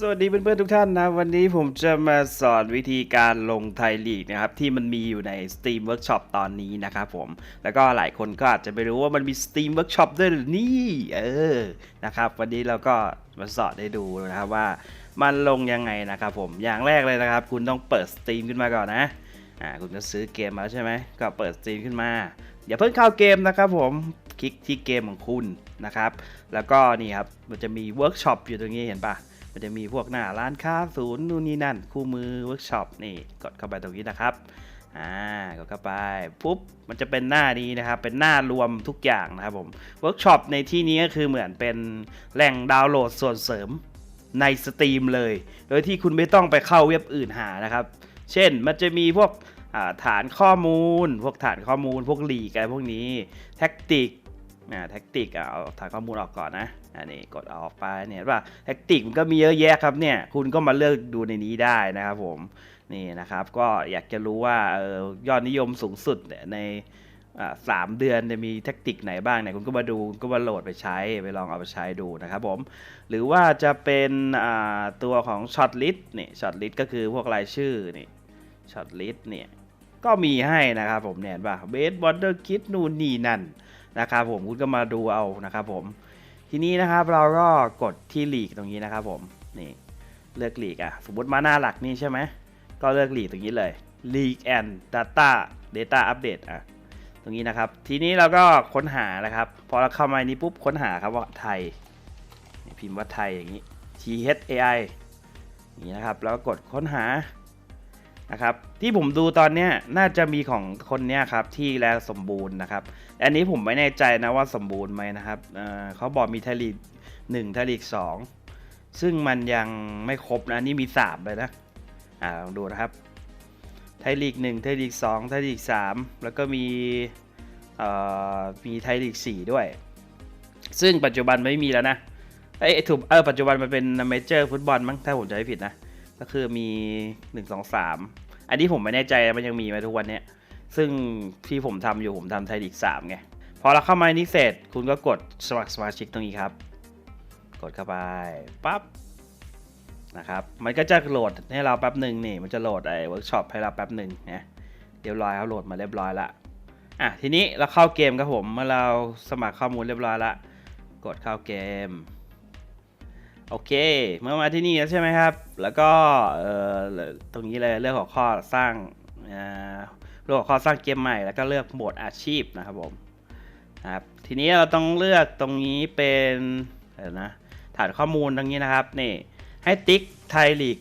สวัสดีเพื่อนๆทุกท่านนะ วันนี้ผมจะมาสอนวิธีการลงไทยลีกนะครับ ที่มันมีอยู่ใน Steam Workshop ตอนนี้นะครับผม แล้วก็หลายคนก็อาจจะไม่รู้ว่ามันมี Steam Workshop ด้วยหรือนี่เออนะครับ วันนี้เราก็มาสอนให้ดูนะครับว่ามันลงยังไงนะครับผมอย่างแรกเลยนะครับ คุณต้องเปิด Steam ขึ้นมาก่อนนะอ่าคุณจะซื้อเกมมาใช่ไหมก็เปิด Steam ขึ้นมา อย่าเพิ่งเข้าเกมนะครับผมคลิกที่เกมของคุณนะครับ แล้วก็นี่ครับมันจะมีเวิร์กช็อปอยู่ตรงนี้เห็นปะ มันจะมีพวกหน้าร้านค้าศูนย์นู่นนี่นั่น คู่มือเวิร์กช็อปนี่กดเข้าไปตรงนี้นะครับอ่ากดเข้าไปปุ๊บมันจะเป็นหน้านี้นะครับ เป็นหน้ารวมทุกอย่างนะครับผมเวิร์กช็อปในที่นี้ก็คือเหมือนเป็นแหล่งดาวน์โหลดส่วนเสริมในสตรีมเลย โดยที่คุณไม่ต้องไปเข้าเว็บอื่นหานะครับ เช่นมันจะมีพวกฐานข้อมูล พวกฐานข้อมูล พวกหลีกอะไรพวกนี้แท็กติก อ่าแท็กติกเอาฐานข้อมูลออกก่อนนะอันนี้กดออกไปเนี่ยเห็นป่ะแท็กติกมันก็มีเยอะแยะครับเนี่ยคุณก็มาเลือกดูในนี้ได้นะครับผมนี่นะครับก็อยากจะรู้ว่าเออยอดนิยมสูงสุดในสามเดือนจะมีแท็กติกไหนบ้างเนี่ยคุณก็มาดูคุณก็มาโหลดไปใช้ไปลองเอาไปใช้ดูนะครับผมหรือว่าจะเป็นตัวของช็อตลิสต์นี่ช็อตลิสต์ก็คือพวกรายชื่อนี่ช็อตลิสต์เนี่ยก็มีให้นะครับผมเนี่ยเห็นป่ะเบสบอลเดอร์คิดนู่นนี่นั่น นะครับผมคุณก็มาดูเอานะครับผมทีนี้นะครับเราก็กดที่หลีกตรงนี้นะครับผมนี่เลือกหลีกอะสมมติมาหน้าหลักนี่ใช่ไหมก็เลือกหลีกตรงนี้เลย League and Data Data Update อะตรงนี้นะครับ ทีนี้เราก็ค้นหานะครับ พอเราเข้ามานี้ปุ๊บค้นหาครับว่าไทย พิมพ์ว่าไทยอย่างนี้ T H A I อย่างนี้นะครับ แล้วก็กดค้นหา นะครับที่ผมดูตอนเนี้ยน่าจะมีของคนเนี้ยครับที่แลสมบูรณ์นะครับ อันนี้ผมไม่แน่ใจนะว่าสมบูรณ์ไหมนะครับเเขาบอกมีไทลีกหนึ่งไทลีกสองซึ่งมันยังไม่ครบนะอันนี่มีสามเลยนะอ่าลองดูนะครับไทยลีกหนึ่งไทยลีกสองไทยลีกสามแล้วก็มีเอ่อมีไทยลีกสี่ด้วย ซึ่งปัจจุบันไม่มีแล้วนะเอ้ถูกเออปัจจุบันมันเป็นเมเจอร์ฟุตบอลมั้งถ้าผมจำไม่ผิดนะ ก็คือมี1 2 3อันนี้ผมไม่แน่ใจมันยังมีไหมทุกวันเนี้ยซึ่งที่ผมทำอยู่ผมทำไทยลีก3ไงพอเราเข้ามานี้เสร็จคุณก็กดสมัครสมาชิกตรงนี้ครับ กดเข้าไปปั๊บนะครับมันก็จะโหลดให้เราแป๊บหนึ่งนี่ มันจะโหลดไอ้เวิร์กช็อปให้เราแป๊บหนึ่งนะเรียบร้อยเขาโหลดมาเรียบร้อยละอะทีนี้เราเข้าเกมครับผมเมื่อเราสมัครข้อมูลเรียบร้อยละกดเข้าเกม โอเค เมื่อมาที่นี่แล้วใช่ไหมครับ แล้วก็เอ่อตรงนี้เลยเรื่องของข้อสร้างอ่าเรื่องของข้อสร้างเกมใหม่ แล้วก็เลือกโหมดอาชีพนะครับผมครับทีนี้เราต้องเลือกตรงนี้เป็นเดี๋ยวนะฐานข้อมูลตรงนี้นะครับนี่ให้ติ๊กไทยลีก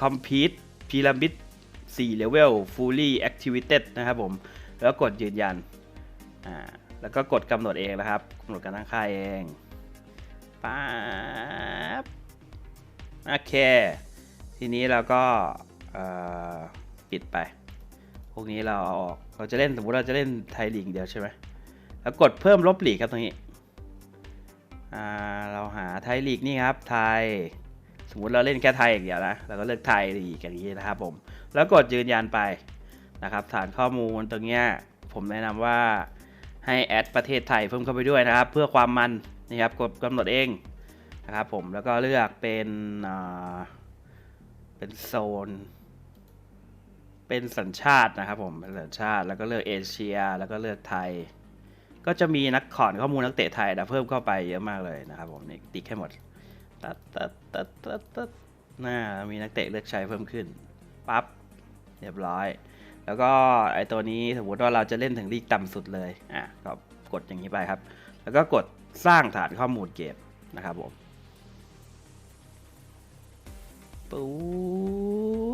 คอมพิวต์พีระมิด4 level fully activated นะครับผม แล้วกดยืนยันอ่าแล้วก็กดกำหนดเองนะครับกำหนดการตั้งค่าเอง ป๊าบโอเค ทีนี้เราก็ปิดไป พวกนี้เราเอาออก เราจะเล่นสมมติเราจะเล่นไทยลีกเดียวใช่ไหมแล้วกดเพิ่มลบหลีกครับตรงนี้ เราหาไทยลีกนี่ครับ ไทย สมมุติเราเล่นแค่ไทยอย่างเดียวนะ เราก็เลือกไทยลีกอย่างนี้นะครับผม แล้วกดยืนยันไปนะครับ ฐานข้อมูลตรงเนี้ยผมแนะนำว่าให้แอดประเทศไทยเพิ่มเข้าไปด้วยนะครับ เพื่อความมัน นี่ครับกดกำหนดเองนะครับผมแล้วก็เลือกเป็นเป็นโซน เป็นสัญชาตินะครับผมเป็นสัญชาติแล้วก็เลือกเอเชีย แล้วก็เลือกไทย ก็จะมีนักขอนข้อมูลนักเตะไทยนะเพิ่มเข้าไปเยอะมากเลยนะครับผมนี่ติ๊กให้หมดตัดตัดตัดตัดตัดหน้ามีนักเตะเลือกใช้เพิ่มขึ้นปั๊บเรียบร้อย แล้วก็ไอตัวนี้สมมติว่าเราจะเล่นถึงลีกต่ำสุดเลยอะก็กดอย่างนี้ไปครับ แล้วก็กด สร้างฐานข้อมูลเกมนะครับผมปุ๊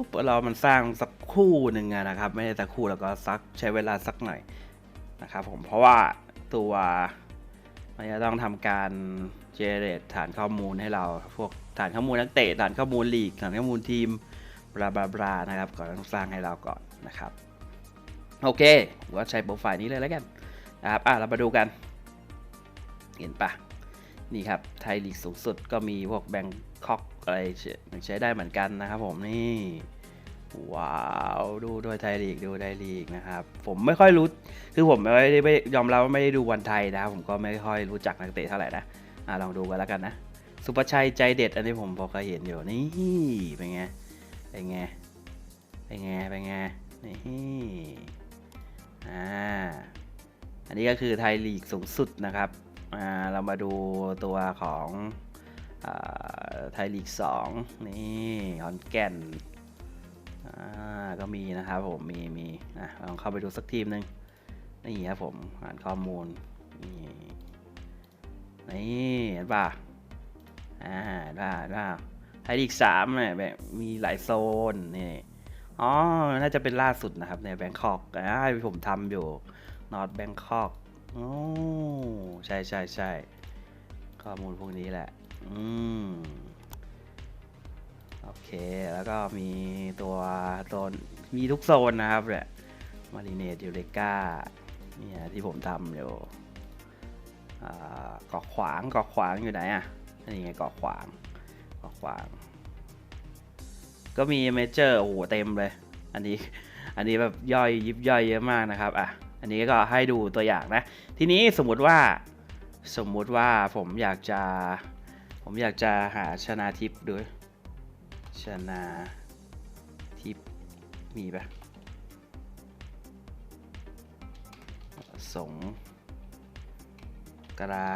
บเรามันสร้างสักคู่หนึ่งนะครับ ไม่ได้สักคู่แล้วก็สักใช้เวลาสักหน่อยนะครับผมเพราะว่าตัวมันจะต้องทำการเจเรตฐานข้อมูลให้เราพวกฐานข้อมูลนักเตะฐานข้อมูลลีกฐานข้อมูลทีมบลาบลาบลานะครับก่อนต้องสร้างให้เราก่อนนะครับ โอเคก็ใช้โปรไฟล์นี้เลยแล้วกันนะครับอะเรามาดูกัน เห็นปะนี่ครับ ไทยลีกสูงสุดก็มีพวกแบงคอกอะไรใช้ได้เหมือนกันนะครับผมนี่ว้าวดูด้วยไทยลีกดูไทยลีกนะครับผมไม่ค่อยรู้คือผมไม่ได้ไม่ยอมรับว่าไม่ได้ดูวันไทยนะครับผมก็ไม่ค่อยรู้จักนักเตะเท่าไหร่นะอะลองดูกันแล้วกันนะสุภชัยใจเด็ดอันนี้ผมพอเคยเห็นอยู่นี่เป็นไงเป็นไงเป็นไงเป็นไงนี่อ่าอันนี้ก็คือไทยลีกสูงสุดนะครับ เรามาดูตัวของไทยลีก 2 นี่ขอนแก่นก็มีนะครับผมมีมีอะลองเข้าไปดูสักทีมหนึ่งนี่ครับผมอ่านข้อมูล นี่นี่เห็นป่ะอ่าได้ได้ไทยลีกสามเนี่ยแบบมีหลายโซนนี่อ๋อ น่าจะเป็นล่าสุดนะครับในแบงคอกอ่าผมทำอยู่นอตแบงคอก โอ้ใช่ใช่ใช่ข้อมูลพวกนี้แหละ อืม โอเค แล้วก็มีตัวโซนมีทุกโซนนะครับเนี่ยมาริเนตยูเลกาเนี่ยที่ผมทำอยู่เกาะขวางเกาะขวางอยู่ไหนอะนี่ไงเกาะขวางเกาะขวาง ก็มีเมเจอร์โอ้โหเต็มเลย อันนี้ อันนี้แบบย่อยยิบย่อยเยอะมากนะครับอะ อันนี้ก็ให้ดูตัวอย่างนะ ทีนี้สมมุติว่าสมมุติว่าผมอยากจะ ผมอยากจะหาชนาทิพย์ด้วย ชนาทิพย์มีปะสงกรา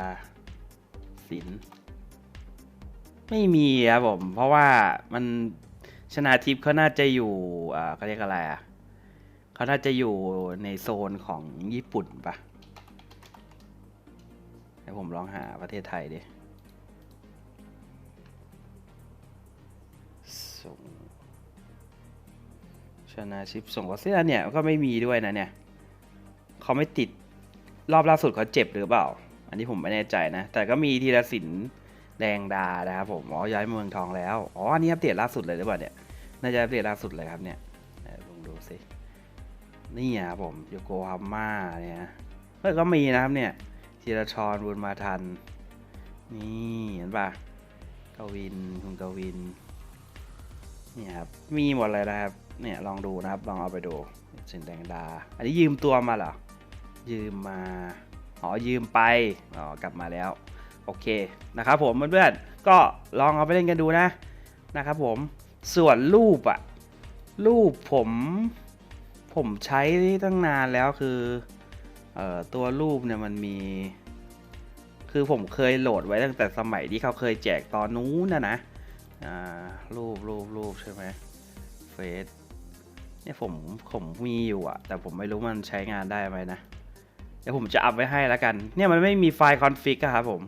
สิน ไม่มีครับผม เพราะว่ามันชนาทิพย์เขาน่าจะอยู่อ่าเขาเรียกอะไรอะ เขาน่าจะอยู่ในโซนของญี่ปุ่นปะให้ผมลองหาประเทศไทยดิส่งชนะชิปส่งก็เสียเนี่ยก็ไม่มีด้วยนะเนี่ยเขาไม่ติดรอบล่าสุดเขาเจ็บหรือเปล่า อันนี้ผมไม่แน่ใจนะ แต่ก็มีทีละสินแดงดานะครับผมอ๋อย้ายเมืองทองแล้ว อ๋ออันนี้อัปเดตล่าสุดเลยหรือเปล่าเนี่ย น่าจะอัปเดตล่าสุดเลยครับเนี่ยลองดูสิ นี่ครับผมโยโกฮาม่าเนี่ยเฮ้ยก็มีนะครับเนี่ยธีรชรบุญมาทัน นี่เห็นปะกวินคุณกวินนี่ครับมีหมดเลยนะครับเนี่ยลองดูนะครับลองเอาไปดูสินแดงดา อันนี้ยืมตัวมาเหรอ ยืมมาอ๋อยืมไปอ๋อกลับมาแล้ว โอเคนะครับผมเพื่อนๆก็ลองเอาไปเล่นกันดูนะนะครับผมส่วนรูปอะรูปผม ผมใช้ตั้งนานแล้วคือออตัวรูปเนี่ยมันมี คือผมเคยโหลดไว้ตั้งแต่สมัยที่เขาเคยแจกตอนนู้นนะนะรูปรูปรูปใช่ไหมเฟซเนี่ยผมผมมีอยู่อะแต่ผมไม่รู้มันใช้งานได้ไหมนะ เดี๋ยวผมจะอัพไว้ให้แล้วกัน เนี่ยมันไม่มีไฟล์คอนฟิกครับผม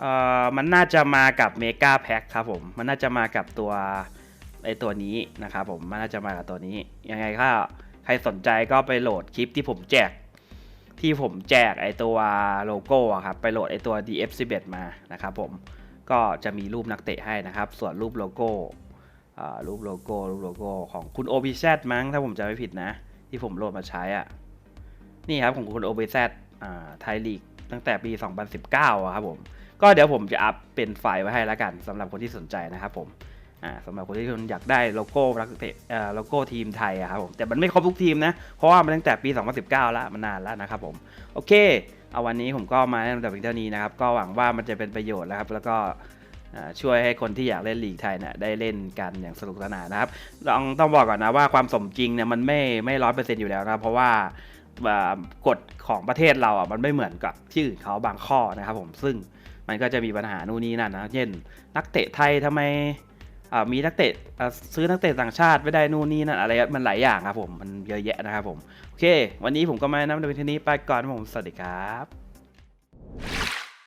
เอ่อมันน่าจะมากับ Mega Pack ครับผม มันน่าจะมากับตัว ไอตัวนี้นะครับผมมันน่าจะมากับตัวนี้ ยังไงถ้าใครสนใจก็ไปโหลดคลิปที่ผมแจก ที่ผมแจกไอตัวโลโก้อะครับไปโหลดไอตัว DF11 มานะครับผมก็จะมีรูปนักเตะให้นะครับ ส่วนรูปโลโก้อ่ารูปโลโก้รูปโลโก้ของคุณ OBZ มั้งถ้าผมจำไม่ผิดนะ ที่ผมโหลดมาใช้อะนี่ครับของคุณ OBZ อ่าไทยลีกตั้งแต่ปี 2019อะครับผม ก็เดี๋ยวผมจะอัพเป็นไฟล์ไว้ให้แล้วกันสำหรับคนที่สนใจนะครับผม สำหรับคนที่อยากได้โลโก้นักเตะโลโก้ทีมไทยครับผมแต่มันไม่ครบทุกทีมนะ เพราะว่ามันตั้งแต่ปี 2019 แล้วมันนานแล้วนะครับผม โอเค เอาวันนี้ผมก็มาแนะนำแต่เพียงเท่านี้นะครับ ก็หวังว่ามันจะเป็นประโยชน์นะครับ แล้วก็ช่วยให้คนที่อยากเล่นลีกไทยเนี่ยได้เล่นกันอย่างสนุกสนานนะครับต้องต้องบอกก่อนนะว่าความสมจริงเนี่ยมันไม่ไม่ร้อยเปอร์เซ็นต์อยู่แล้วนะเพราะว่ากฎของประเทศเราอะมันไม่เหมือนกับที่อื่นเขาบางข้อนะครับผมซึ่งมันก็จะมีปัญหานู่นนี่นั่นนะเช่นนักเตะไทยทำไม มีนักเตะซื้อนักเตะต่างชาติไม่ได้นู่นนี่นั่นอะไรมันหลายอย่างครับผมมันเยอะแยะนะครับผมโอเค วันนี้ผมก็มาแนะนำในวิดีโอนี้ไปก่อนผมสวัสดีครับ